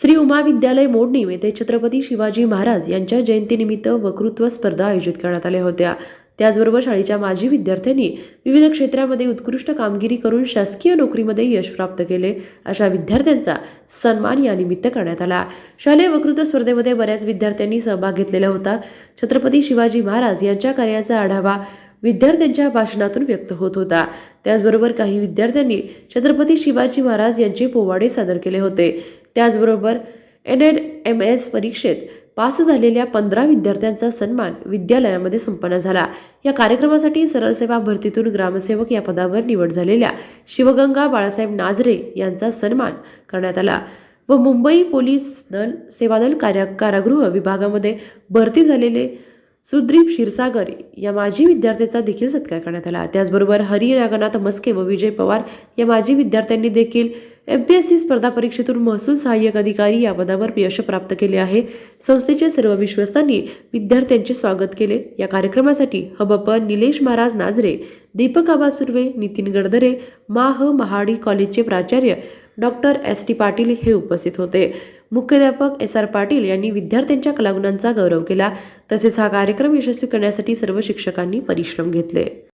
श्री उमा विद्यालय मोडणी येथे छत्रपती शिवाजी महाराज यांच्या जयंतीनिमित्त वक्तृत्व स्पर्धा आयोजित करण्यात आल्या होत्या. त्याचबरोबर शाळेच्या माजी विद्यार्थ्यांनी विविध क्षेत्रामध्ये उत्कृष्ट कामगिरी करून शासकीय नोकरीमध्ये यश प्राप्त केले. अशा विद्यार्थ्यांचा सन्मान यानिमित्त करण्यात आला. शालेय वक्तृत्व स्पर्धेमध्ये बऱ्याच विद्यार्थ्यांनी सहभाग घेतलेला होता. छत्रपती शिवाजी महाराज यांच्या कार्याचा आढावा विद्यार्थ्यांच्या भाषणातून व्यक्त होत होता. त्याचबरोबर काही विद्यार्थ्यांनी छत्रपती शिवाजी महाराज यांचे पोवाडे सादर केले होते. त्याचबरोबर एन एड एम एस परीक्षेत पास झालेल्या पंधरा विद्यार्थ्यांचा सन्मान विद्यालयामध्ये संपन्न झाला. या कार्यक्रमासाठी सरळ सेवा भरतीतून ग्रामसेवक या पदावर निवड झालेल्या शिवगंगा बाळासाहेब नाझरे यांचा सन्मान करण्यात आला व मुंबई पोलीस दल सेवादल कार्य कार्या कारागृह विभागामध्ये भरती झालेले सुद्रीप क्षीरसागर या माजी विद्यार्थ्याचा देखील सत्कार करण्यात आला. त्याचबरोबर हरी नागनाथ मस्के व विजय पवार या माजी विद्यार्थ्यांनी देखील एम पी एस सी स्पर्धा परीक्षेतून महसूल सहाय्यक अधिकारी या पदावर यश प्राप्त केले आहे. संस्थेच्या सर्व विश्वस्तांनी विद्यार्थ्यांचे स्वागत केले. या कार्यक्रमासाठी हबप निलेश महाराज नाझरे दीपक आबा सुर्वे नितीन गडदरे माह महाडी कॉलेजचे प्राचार्य डॉक्टर एस टी पाटील हे उपस्थित होते. मुख्याध्यापक एस आर पाटील यांनी विद्यार्थ्यांच्या कलागुणांचा गौरव केला. तसेच हा कार्यक्रम यशस्वी करण्यासाठी सर्व शिक्षकांनी परिश्रम घेतले.